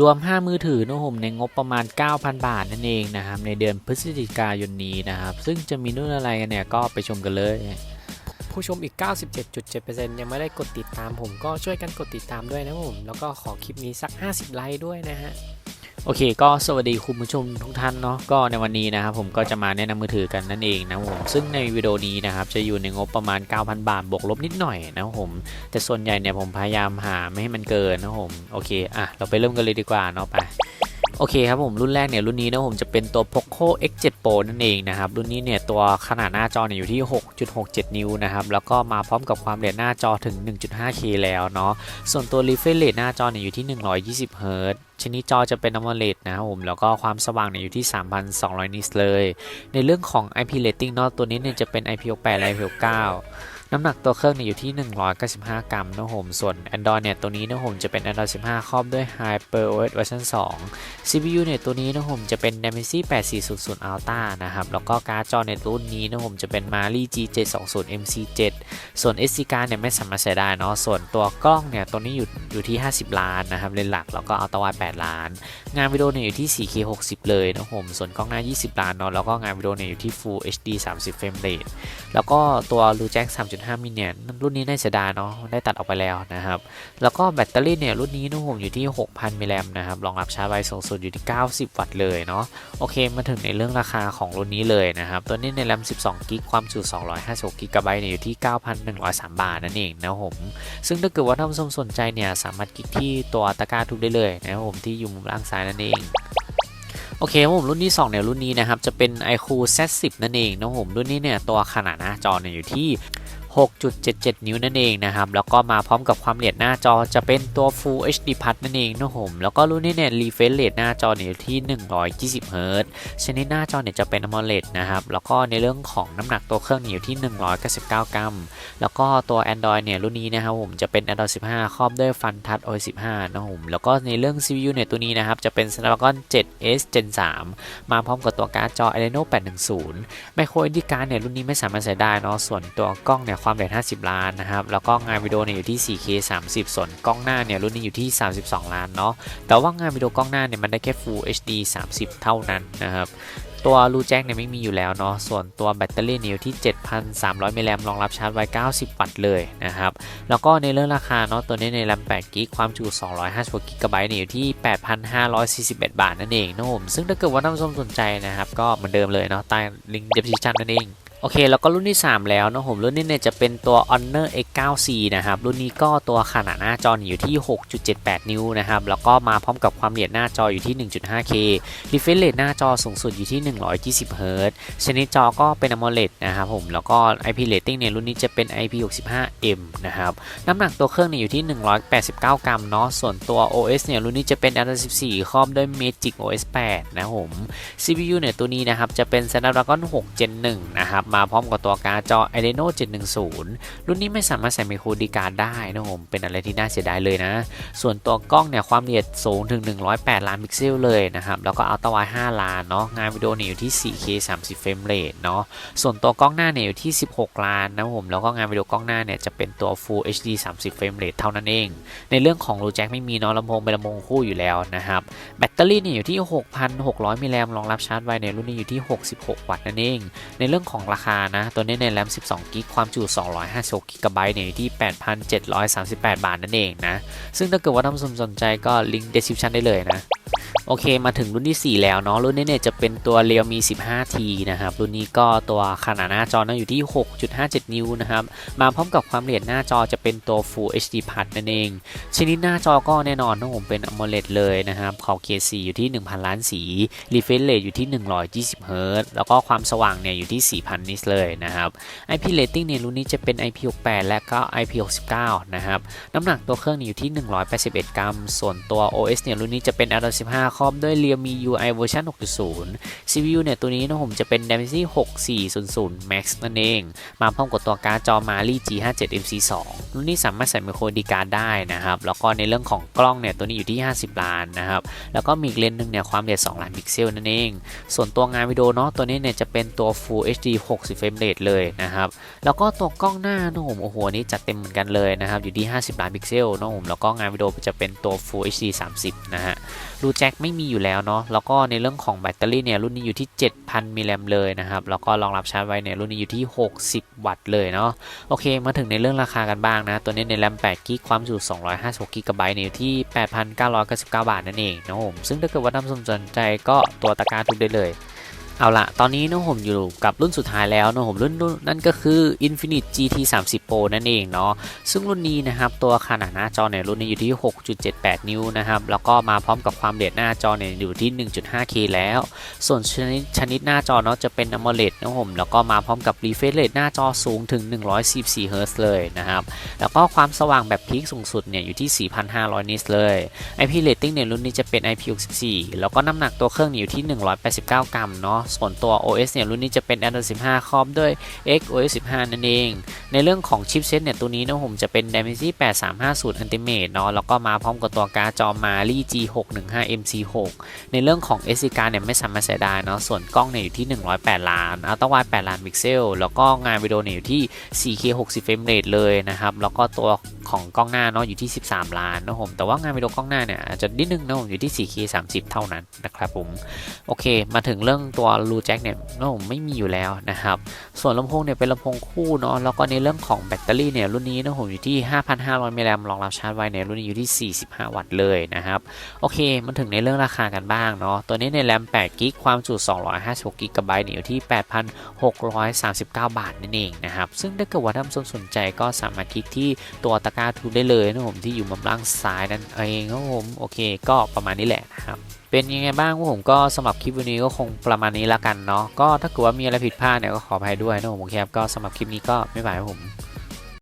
รวม 5 มือถือนะผมในงบประมาณ 9,000 บาทนั่นเองนะครับในเดือนพฤศจิกายนนี้นะครับ ซึ่งจะมีนู่นอะไรกันเนี่ยก็ไปชมกันเลย ผู้ชมอีก 97.7%ยังไม่ได้กดติดตามผมก็ช่วยกันกดติดตามด้วยนะผม แล้วก็ขอคลิปนี้สัก 50 ไลค์ด้วยนะฮะ โอเคก็สวัสดีคุณผู้ชมทุกท่านเนาะก็ในวันนี้นะครับผมก็จะมาแนะนำมือถือกันนั่นเองนะผมซึ่งในวิดีโอนี้นะครับจะอยู่ในงบประมาณ 9,000 บาทบวกลบนิดหน่อยนะผมแต่ส่วนใหญ่เนี่ยผมพยายามหาไม่ให้มันเกินนะผมโอเคอะเราไปเริ่มกันเลยดีกว่าเนาะไป โอเคครับผมรุ่นแรกเนี่ยรุ่นนี้นะผมจะเป็นตัว Poco X7 Pro นั่นเองนะครับรุ่นนี้เนี่ยตัวขนาดหน้าจอเนี่ยอยู่ที่ 6.67 นิ้วนะครับแล้วก็มาพร้อมกับความเร็วหน้าจอถึง 1.5K แล้วเนาะส่วนตัว refresh rate หน้าจอเนี่ยอยู่ที่ 120 Hz ชนิดจอจะเป็น AMOLED นะครับผมแล้วก็ความสว่างเนี่ยอยู่ที่ 3,200 นิตเลย ในเรื่องของ IP rating เนาะตัวนี้เนี่ยจะเป็น IP68 และ IP69 น้ำหนักตัวเครื่องเนี่ยอยู่ที่ 195 กรัมนะผมส่วน Android เนี่ยตัวนี้นะผมจะเป็น Android 15 ครอบด้วย HyperOS เวอร์ชัน2 CPU เนี่ยตัวนี้นะผมจะเป็น Dimensity 8400 Ultra นะครับแล้วก็การ์ดจอในรุ่นนี้นะผมจะเป็น Mali G720 MC7 ส่วน SD card เนี่ยไม่สามารถใช้ได้เนาะส่วนตัวกล้องเนี่ยตัวนี้อยู่อยู่ที่ 50 ล้านนะครับเลนส์หลักแล้วก็อัลตร้าไวด์8ล้าน งานวิดีโอเนี่ยอยู่ที่ 4K 60 เลยนะผมส่วนกล้องหน้า 20 ล้านเนาะแล้วก็งานวิดีโอเนี่ยอยู่ที่ Full HD 30 frame rate แล้วก็ตัวรูแจ็ค3.5มิลเนี่ยรุ่นนี้น่าเสียดายเนาะได้ตัดออกไปแล้วนะครับ แล้วก็แบตเตอรี่เนี่ยรุ่นนี้นะผมอยู่ที่ 6,000 มิลลิแอมนะครับรองรับชาร์จไวสูงสุดอยู่ที่ 90 วัตต์เลยเนาะโอเคมาถึงในเรื่องราคาของรุ่นนี้เลยนะครับ ตัวนี้ในแรม 12 กิกความจุ256กิกะไบต์เนี่ยอยู่ที่ 9,103 บาทนั่นเองนะผมซึ่งถ้าเกิดว่าท่านผู้ชมสนใจเนี่ยสามารถคลิกที่ตัวตะกร้าทุกได้เลยนะครับผมที่อยู่มุมล่างซ้ายนั่นเองโอเคผมรุ่นที่2เนี่ยรุ่นนี้นะครับ จะเป็น iQOO Z10 นั่นเองนะครับผมรุ่นนี้เนี่ยตัวขนาดหน้าจอเนี่ยอยู่ที่ 6.77 นิ้วนั่นเองนะครับ แล้วก็มาพร้อมกับความละเอียดหน้าจอจะเป็นตัว Full HD Plus นั่นเองนะผมแล้วก็รุ่นนี้เนี่ย refresh rate หน้าจอเนี่ยอยู่ที่ 120 Hz ชนิดหน้าจอเนี่ยจะเป็น AMOLED นะครับ แล้วก็ในเรื่องของน้ำหนักตัวเครื่องเนี่ยอยู่ที่ 199 กรัม แล้วก็ตัว Android เนี่ยรุ่นนี้นะครับผมจะเป็น Android 15 ครอบด้วย Fun Touch OS 15 นะผมแล้วก็ในเรื่อง CPU เนี่ยตัวนี้นะครับจะเป็น Snapdragon 7S Gen 3 มาพร้อมกับตัวการ์ดจอ Adreno 810 Micro SD card เนี่ยรุ่นนี้ไม่สามารถใส่ได้เนาะส่วนตัวกล้องเนี่ยความเร็ว50 ล้านนะครับ แล้วก็งานวิดีโอเนี่ยอยู่ที่ 4K 30 ส่วนกล้องหน้าเนี่ยรุ่นนี้อยู่ที่ 32 ล้านเนาะ แต่ว่างานวิดีโอกล้องหน้าเนี่ยมันได้แค่ Full HD 30 เท่านั้นนะครับตัวรูแจ็คเนี่ยไม่มีอยู่แล้วเนาะ ส่วนตัวแบตเตอรี่เนี่ยอยู่ที่ 7,300มิลลิแอมรองรับชาร์จไว้ 90 วัตต์เลยนะครับ แล้วก็ในเรื่องราคาเนาะ ตัวนี้ในแรม8กิกความจุ 256กิกะไบต์เนี่ยอยู่ที่ 8,541 บาทนั่นเองนะผมซึ่งถ้าเกิดว่าท่านผู้ชมสนใจนะครับ ก็เหมือนเดิมเลยเนาะ ใต้ลิงก์ description นั่นเอง โอเค แล้วก็รุ่นที่ 3 แล้วนะผมรุ่นนี้เนี่ยจะเป็นตัว Honor X9C นะครับ รุ่นนี้ก็ตัวขนาดหน้าจออยู่ที่ 6.78 นิ้วนะครับ แล้วก็มาพร้อมกับความละเอียดหน้าจออยู่ที่ 1.5K refresh rate หน้าจอสูงสุดอยู่ที่ 120 Hz ชนิดจอก็เป็น AMOLED นะครับผม แล้วก็ IP rating เนี่ยรุ่นนี้จะเป็น IP65M นะครับ น้ำหนักตัวเครื่องเนี่ยอยู่ที่ 189 กรัมเนาะ ส่วนตัว OS เนี่ยรุ่นนี้จะเป็น Android 14 ครอบด้วย Magic OS 8 นะผม CPU เนี่ยตัวนี้นะครับจะเป็น Snapdragon 6 Gen 1 นะครับมาพร้อมกับตัวการ์ดจอ Adreno 710 รุ่นนี้ไม่สามารถใส่ไมโครดีการ์ดได้นะผมเป็นอะไรที่น่าเสียดายเลยนะ ส่วนตัวกล้องเนี่ยความละเอียดสูงถึง 108 ล้านพิกเซลเลยนะครับแล้วก็อัลตร้าไวด์5ล้านเนาะงานวิดีโอเนี่ยอยู่ที่ 4K 30 เฟรมเรทเนาะส่วนตัวกล้องหน้าเนี่ยอยู่ที่ 16 ล้านนะผมแล้วก็งานวิดีโอกล้องหน้าเนี่ยจะเป็นตัว Full HD 30 เฟรมเรทเท่านั้นเอง ในเรื่องของรูแจ็คไม่มีเนาะลำโพงเป็นลำโพงคู่อยู่แล้วนะครับแบตเตอรี่เนี่ยอยู่ที่ 6,600 มิลลิแอมรองรับชาร์จไวในรุ่นนี้อยู่ที่ 66 วัตต์นั่นเอง ในเรื่องของราคานะ ตัวนี้ในแรม 12 กิก ความจุ 256 กิกะไบต์เนี่ยอยู่ที่ 8,738 บาทนั่นเองนะ ซึ่งถ้าเกิดว่าท่านผู้ชมสนใจก็ลิงก์ description ได้เลยนะ โอเคมาถึงรุ่นที่ 4 แล้วเนาะรุ่นนี้เนี่ยจะเป็นตัว Realme 15T นะครับรุ่นนี้ก็ตัวขนาดหน้าจอนะอยู่ที่ 6.57 นิ้วนะครับมาพร้อมกับความละเอียดหน้าจอจะเป็นตัว Full HD Plus นั่นเอง ชนิดหน้าจอก็แน่นอนนะผมเป็น AMOLED เลยนะครับขอบเขตสีอยู่ที่ 1,000 ล้านสี refresh rate อยู่ที่ 120 Hz แล้วก็ความสว่างเนี่ยอยู่ที่ 4,000 นิตเลยนะครับ IP rating เนี่ยรุ่นนี้จะเป็น IP68 และก็ IP69 นะครับน้ำหนักตัวเครื่องอยู่ที่ 181 กรัม ส่วนตัว OS เนี่ยรุ่นนี้จะเป็น Android 15ครอบด้วย Realme UI เวอร์ชัน6.0 CPU เนี่ย ตัวนี้นะผมจะเป็น Dimensity 6400 Max นั่นเอง มาพร้อมกับตัวการ์ดจอ Mali G57 MC2 รุ่นนี้สามารถใส่ไมโครดีการ์ดได้นะครับ แล้วก็ในเรื่องของกล้องเนี่ย ตัวนี้อยู่ที่ 50 ล้านนะครับ แล้วก็มีอีกเลนส์หนึ่งเนี่ย ความละเอียด 2 ล้านพิกเซลนั่นเอง ส่วนตัวงานวิดีโอเนาะ ตัวนี้เนี่ยจะเป็นตัว Full HD 60 frame rate เลยนะครับ แล้วก็ตัวกล้องหน้านะผมโอ้โหนนี้จัดเต็มเหมือนกันเลยนะครับ อยู่ที่ 50 ล้านพิกเซลนะผมแล้วก็งานวิดีโอจะเป็นตัว Full HD 30 นะฮะรูแจ็คไไม่มีอยู่แล้วเนาะแล้วก็ในเรื่องของแบตเตอรี่เนี่ยรุ่นนี้อยู่ที่ 7,000มิลลิแอมเลยนะครับแล้วก็รองรับชาร์จไว้เนี่ยรุ่นนี้อยู่ที่ 60 วัตต์เลยเนาะโอเค มาถึงในเรื่องราคากันบ้างนะ ตัวนี้ในแรม8กิกความจุ256กิกะไบต์เนี่ยอยู่ที่ 8,999 บาทนั่นเองนะผมซึ่งถ้าเกิดว่าท่านสนใจก็ตัวตะกร้าทุกได้เลย เอาละตอนนี้นะผมอยู่กับรุ่นสุดท้ายแล้วนะผมรุ่นนั่นก็คือ Infinite GT 30 Pro นั่นเองเนาะซึ่งรุ่นนี้นะครับตัวขนาดหน้าจอเนี่ยรุ่นนี้อยู่ที่ 6.78 นิ้วนะครับแล้วก็มาพร้อมกับความเร็วหน้าจอเนี่ยอยู่ที่ 1.5K แล้ว ส่วนชนิดชนิดหน้าจอเนาะจะเป็น AMOLED นะผมแล้วก็มาพร้อมกับ refresh rate หน้าจอสูงถึง 144 Hz เลยนะครับแล้วก็ความสว่างแบบพีคสูงสุดเนี่ยอยู่ที่ 4,500 นิตเลย IP rating เนี่ยรุ่นนี้จะเป็น IP64 แล้วก็น้ำหนักตัวเครื่องอยู่ที่ 189 กรัมเนาะส่วนตัว OS เนี่ยรุ่นนี้จะเป็น Android 15 ครอบด้วย X OS 15 นั่นเอง ในเรื่องของชิปเซตเนี่ยตัวนี้นะผมจะเป็น Dimensity 8350 Ultimate เนาะแล้วก็มาพร้อมกับตัวการ์ดจอ Mali G615 MC6 ในเรื่องของ SD card เนี่ยไม่สามารถใส่ได้เนาะส่วนกล้องเนี่ยอยู่ที่ 108 ล้านอัลตร้าไวด์8ล้านพิกเซลแล้วก็งานวิดีโอเนี่ยอยู่ที่ 4K 60เฟรมเรทเลยนะครับแล้วก็ตัวของกล้องหน้าเนาะอยู่ที่ 13 ล้านนะผมแต่ว่างานวิดีโอกล้องหน้าเนี่ยอาจจะนิดนึงนะผมอยู่ที่ 4K 30 เท่านั้นนะครับผมโอเค มาถึงเรื่องตัวรูแจ็คเนี่ยนะผมไม่มีอยู่แล้วนะครับ ส่วนลำโพงเนี่ยเป็นลำโพงคู่เนาะแล้วก็ในเรื่องของแบตเตอรี่เนี่ยรุ่นนี้นะผมอยู่ที่ 5,500มิลลิแอมรองรับชาร์จไวเนี่ยรุ่นนี้อยู่ที่ 45 วัตต์เลยนะครับ โอเคมาถึงในเรื่องราคากันบ้างเนาะตัวนี้ในแรม8กิกความจุ 256กิกะไบต์เนี่ยอยู่ที่ 8,639 บาทนั่นเองนะครับซึ่งถ้าเกิดว่าท่านสนใจก็สามารถคลิกที่ตัวตะกร้าทูได้เลยนะผมที่อยู่มุมล่างซ้ายนั่นเองครับผมโอเค ก็ประมาณนี้แหละนะครับเป็นยังไงบ้างพวกผมก็สำหรับคลิปวันนี้ก็คงประมาณนี้ละกันเนาะก็ถ้าเกิดว่ามีอะไรผิดพลาดเนี่ยก็ขออภัยด้วยนะผมโอเคครับก็สำหรับคลิปนี้ก็ไม่บายครับผม